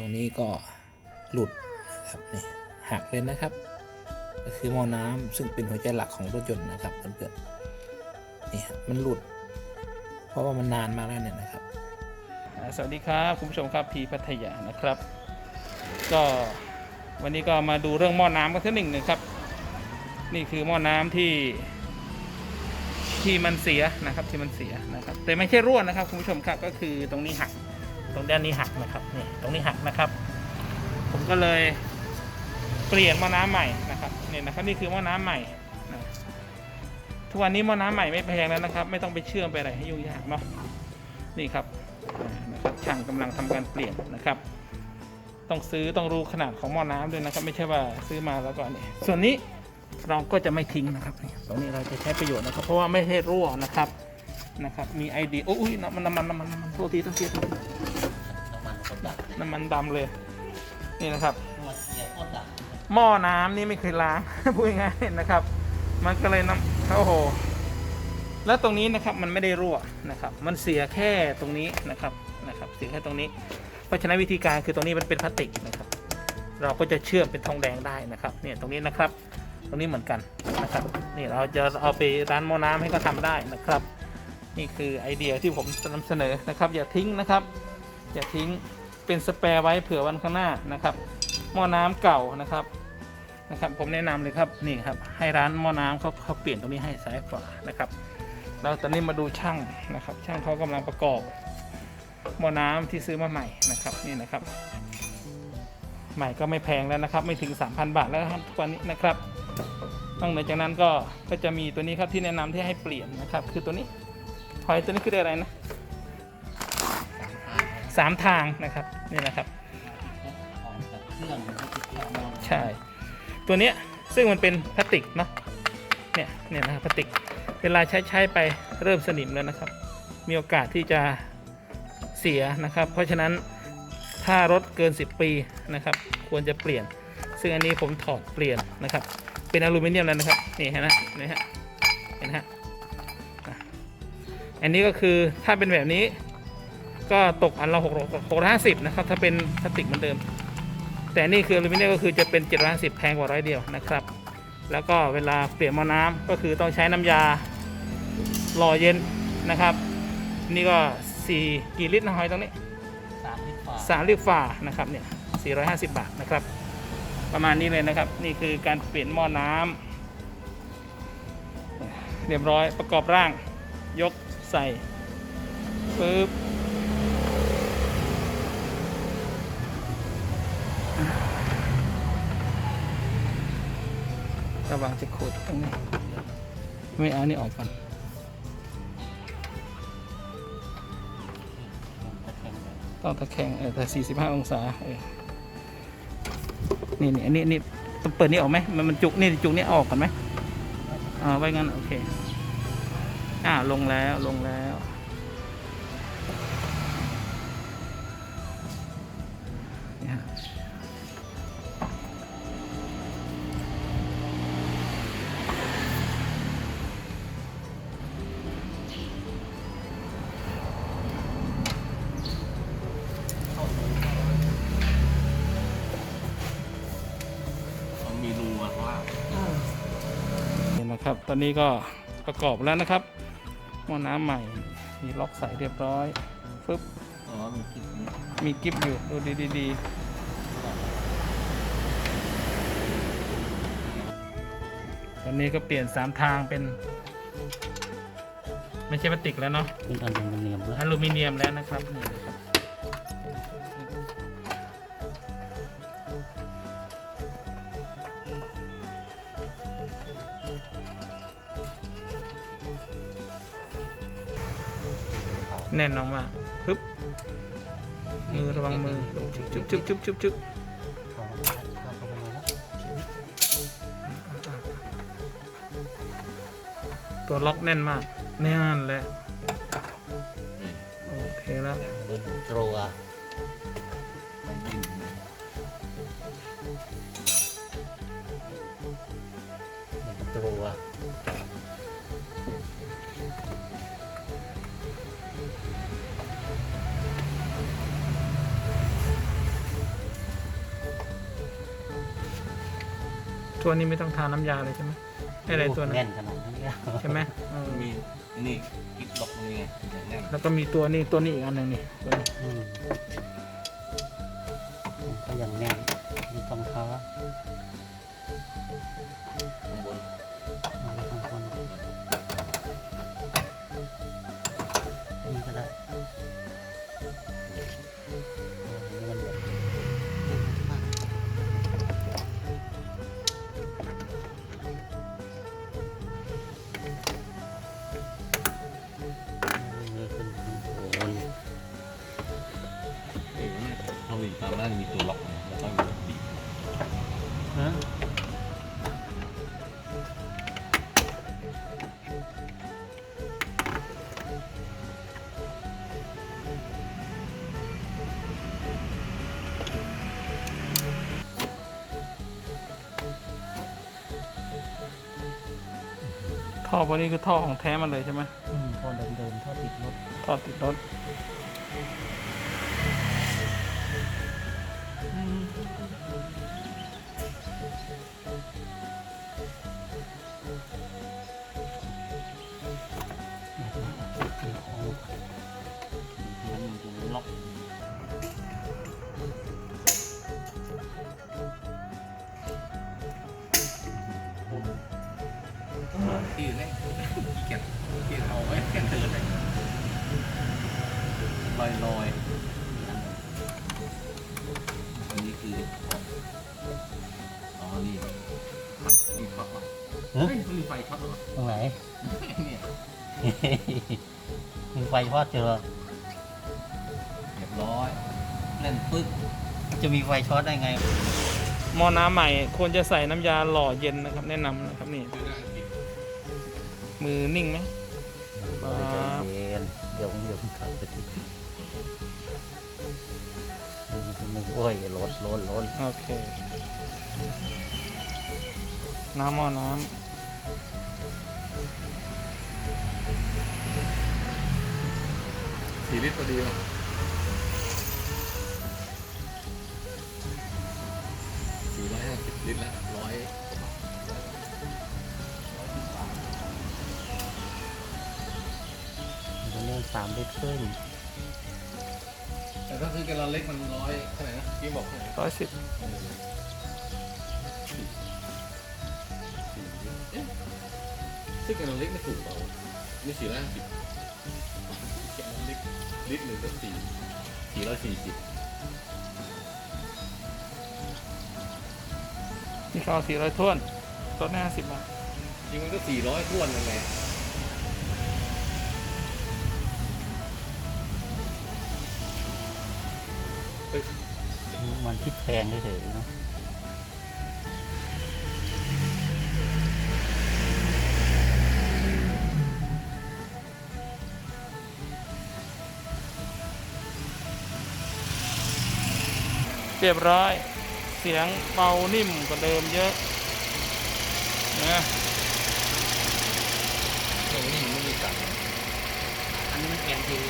ตรงนี้ก็หลุดนะครับนี่หักเลยนะครับ ก็คือหม้อน้ำซึ่งเป็นหัวใจหลักของรถยนต์นะครับเพื่อนๆนี่มันหลุด เพราะว่ามันนานมากแล้วเนี่ยนะครับ สวัสดีครับคุณผู้ชมครับพีพัทยานะครับ ก็วันนี้ก็มาดูเรื่องหม้อน้ำกันสักหนึ่งนึ่งครับ นี่คือหม้อน้ำที่ที่มันเสียนะครับที่มันเสียนะครับ แต่ไม่ใช่รั่วนะครับคุณผู้ชมครับก็คือตรงนี้หัก ตรงด้านนี้หักนะครับนี่ตรงนี้หักนะครับ ผมก็เลยเปลี่ยนหม้อน้ำใหม่นะครับนี่นะครับนี่คือหม้อน้ำใหม่ทุกวันนี้หม้อน้ำใหม่ไม่แพงแล้วนะครับ ไม่ต้องไปเชื่อมไปอะไรให้ยุ่งยากเนาะนี่ครับนะครับช่างกำลังทำการเปลี่ยนนะครับ ต้องซื้อต้องรู้ขนาดของหม้อน้ำด้วยนะครับ ไม่ใช่ว่าซื้อมาแล้วก็นี่ส่วนนี้เราก็จะไม่ทิ้งนะครับนี่ตรงนี้เราจะใช้ประโยชน์นะครับ เพราะว่าไม่ใช่รั่วนะครับนะครับ มีไอเดียโอ้ยน้ำมันน้ำมันน้ำมันน้ำมันโทษทีโทษที น้ำมันดำเลย นี่นะครับตัวเสียก็ดับ หม้อน้ำนี่ไม่เคยล้างพูดง่ายๆนะครับ มันก็เลยน้ำโอ้โห แล้วตรงนี้นะครับมันไม่ได้รั่วนะครับ มันเสียแค่ตรงนี้นะครับนะครับ เสียแค่ตรงนี้ เพราะฉะนั้นวิธีการคือตรงนี้มันเป็นพลาสติกนะครับ เราก็จะเชื่อมเป็นทองแดงได้นะครับ เนี่ยตรงนี้นะครับ ตรงนี้เหมือนกันนะครับ นี่เราจะเอาไปร้านหม้อน้ำให้เขาทำได้นะครับ นี่คือไอเดียที่ผมนำเสนอนะครับ อย่าทิ้งนะครับอย่าทิ้ง เป็นสเปรย์ไว้เผื่อวันข้างหน้านะครับ หม้อน้ำเก่านะครับนะครับ ผมแนะนำเลยครับนี่ครับ ให้ร้านหม้อน้ำเขาเขาเปลี่ยนตรงนี้ให้ซ้ายขวานะครับแล้วตอนนี้มาดูช่างนะครับ ช่างเขากำลังประกอบหม้อน้ำที่ซื้อมาใหม่นะครับนี่นะครับ ใหม่ก็ไม่แพงแล้วนะครับ ไม่ถึง 3,000 บาทแล้วทุกวันนี้นะครับนอกเหนือจากนั้นก็ก็จะมีตัวนี้ครับที่แนะนำที่ให้เปลี่ยนนะครับ คือตัวนี้หอยตัวนี้คืออะไรนะ สามทางนะครับนี่นะครับใช่ ตัวเนี้ยซึ่งมันเป็นพลาสติกเนาะเนี่ยเนี่ยนะครับพลาสติกเวลาใช้ใช้ไปเริ่มสนิมแล้วนะครับ มีโอกาสที่จะเสียนะครับ เพราะฉะนั้นถ้ารถเกิน 10 ปีนะครับ ควรจะเปลี่ยน ซึ่งอันนี้ผมถอดเปลี่ยนนะครับ เป็นอลูมิเนียมแล้วนะครับนี่เห็นไหมนี่ฮะเห็นฮะอันนี้ก็คือถ้าเป็นแบบนี้ ก็ตกอันละหกหกห้าสิบนะครับ ถ้าเป็นพลาสติกเหมือนเดิม แต่นี่คืออลูมิเนียมก็คือจะเป็น7 5 0แพงกว่าร้อยเดียวนะครับ แล้วก็เวลาเปลี่ยนหม้อน้ำก็คือต้องใช้น้ำยาหล่อเย็นนะครับ นี่ก็4กี่ลิตรนะหอยตรงนี้สามลิตรฝ่า3ลิตรฝ่านะครับเนี่ย450บาทนะครับ ประมาณนี้เลยนะครับ นี่คือการเปลี่ยนหม้อน้ำเรียบร้อยประกอบร่าง ยกใส่ปึ๊บ วังจะขูดตรงนี้ไม่เอานี่ออกก่อนต้องตะแคงเออแต่45องศาเออนี่นี่อันนี้อันนี่ต้องเปิดนี่ออกไหมมันมันจุกนี่จุกนี่ออกก่อนไหมอ่าไว้งั้นโอเคอ่าลงแล้วลงแล้ว นี่นะครับ ตอนนี้ก็ประกอบแล้วนะครับหม้อน้ำใหม่ มีล็อกใส่เรียบร้อยฟึบอ๋อมีกินนี้มีกิฟอยู่ดูดีดีดีตอนนี้ก็เปลี่ยนสามทางเป็น ไม่ใช่พลาสติกแล้วเนาะเป็นอลูมิเนียมด้วยอลูมิเนียมแล้วนะครับ แน่นอนมาปึ๊บมือระวังมือจุ๊บจุ๊บจุ๊บจุ๊บจุ๊บเข้าเข้าเข้าไปแล้วตัวล็อกแน่นมากแน่นแหละโอเคแล้วเดินตรัว ตัวนี้ไม่ต้องทาน้ำยาเลยใช่ไหมไอ้อะไรตัวนั้แน่นนขนาดนั้นเนี่ยใช่ไหมเออมีนี่กิ๊กล็อกตรงนี้ไงอย่างแน่นแล้วก็มีตัวนี้ตัวนี้อีกอันหนึ่งนี่ตัวนี้อืมก็ยังแน่นมีต้องท้าข้างบนเอ เออเขามีตามล่างมีตัวล็อกนะแล้วก็มีบีบฮะท่อพวกนี้คือท่อของแท้มันเลยใช่ไหมอืมพอเดินๆถ้าติดรถท่อติดรถ มีของมันมีตัวล็อกที่แรกขี้เกียจขี้เกียจเอาไว้แค่เดินเลยลอยลอย เหรอเฮ้ยมันมีไฟช็อตเหรอตรงไหน เนี่ยมีไฟพอดเจอเรียบร้อยเล่นปึ๊กจะมีไฟช็อตได้ไง หม้อน้ำใหม่ควรจะใส่น้ำยาหล่อเย็นนะครับ แนะนำนะครับนี่ มือนิ่งไหมใจเย็นเดี๋ยวเดี๋ยวมันขับไปทีมึงโอ้ยรถรถรถโอเค น้ำหม้อน้ สี่ลิตรพอดีหรอสี่ร้อยห้าสิบลิตรละร้อยมันเรื่องสามลิตรครึ่งแต่ถ้าซื้อแกลลอนเล็กมันร้อยเท่าไหร่นะพี่บอกเท่าไหร่ำร้อยสิบซื้อแกลลอนเล็กไม่ถูกเปล่าวะนี่สี่ร้อยห้าสิบ ลิตรหนึ่งก็สี่สี่ร้อยสี่สิบนี่เขาสี่ร้อยท้วนลดห้าสิบบาทจริงมันก็สี่ร้อยท้วนนั่นแหละเฮ้ยมันคิดแพงเฉยๆเนาะ เรียบร้อย เสียงเบานิ่มกว่าเดิมเยอะนะตรงนี้มันไม่มีกัดอันนี้มันแพงจริง